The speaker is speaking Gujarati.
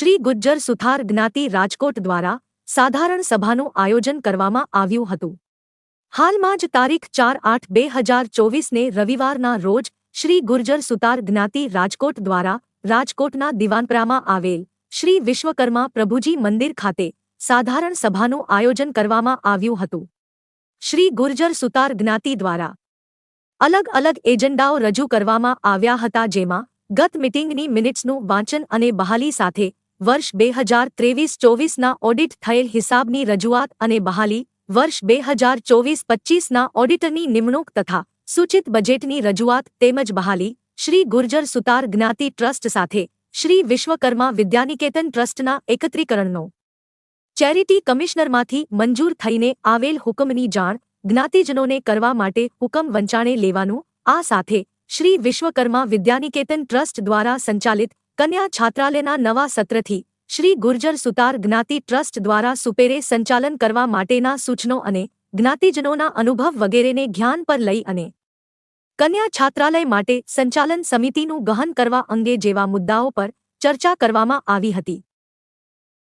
શ્રી ગુજ્જર સુથાર જ્ઞાતિ રાજકોટ દ્વારા સાધારણ સભાનું આયોજન કરવામાં આવ્યું હતું. હાલમાં જ તારીખ ચાર આઠ બે હજાર ચોવીસને રવિવારના રોજ શ્રી ગુર્જર સુતાર જ્ઞાતિ રાજકોટ દ્વારા રાજકોટના દિવાનપરામાં આવેલ શ્રી વિશ્વકર્મા પ્રભુજી મંદિર ખાતે સાધારણ સભાનું આયોજન કરવામાં આવ્યું હતું. શ્રી ગુર્જર સુતાર જ્ઞાતિ દ્વારા અલગ અલગ એજન્ડાઓ રજૂ કરવામાં આવ્યા હતા જેમાં ગત મિટિંગની મિનિટ્સનું વાંચન અને બહાલી સાથે વર્ષ બે હજાર ત્રેવીસ ચોવીસના ઓડિટ થયેલ હિસાબની રજૂઆત અને બહાલી, વર્ષ બે હજાર ચોવીસ પચ્ચીસના ઓડિટરની નિમણૂક તથા સૂચિત બજેટની રજૂઆત તેમજ બહાલી, શ્રી ગુર્જર સુતાર જ્ઞાતિ ટ્રસ્ટ સાથે, શ્રી વિશ્વકર્મા વિદ્યાનિકેતન ટ્રસ્ટના એકત્રીકરણનો. ચેરિટી કમિશનરમાંથી મંજૂર થઈને આવેલ હુકમની જાણ જ્ઞાતિજનોને કરવા માટે હુકમ વંચાણે લેવાનું, આ સાથે શ્રી વિશ્વકર્મા વિદ્યાનિકેતન ટ્રસ્ટ દ્વારા સંચાલિત કન્યા છાત્રાલયના નવા સત્રથી શ્રી ગુર્જર સુતાર જ્ઞાતિ ટ્રસ્ટ દ્વારા સુપેરે સંચાલન કરવા માટેના સૂચનો અને જ્ઞાતિજનોના અનુભવ વગેરેને ધ્યાન પર લઈ અને કન્યા છાત્રાલય માટે સંચાલન સમિતિનું ગહન કરવા અંગે જેવા મુદ્દાઓ પર ચર્ચા કરવામાં આવી હતી.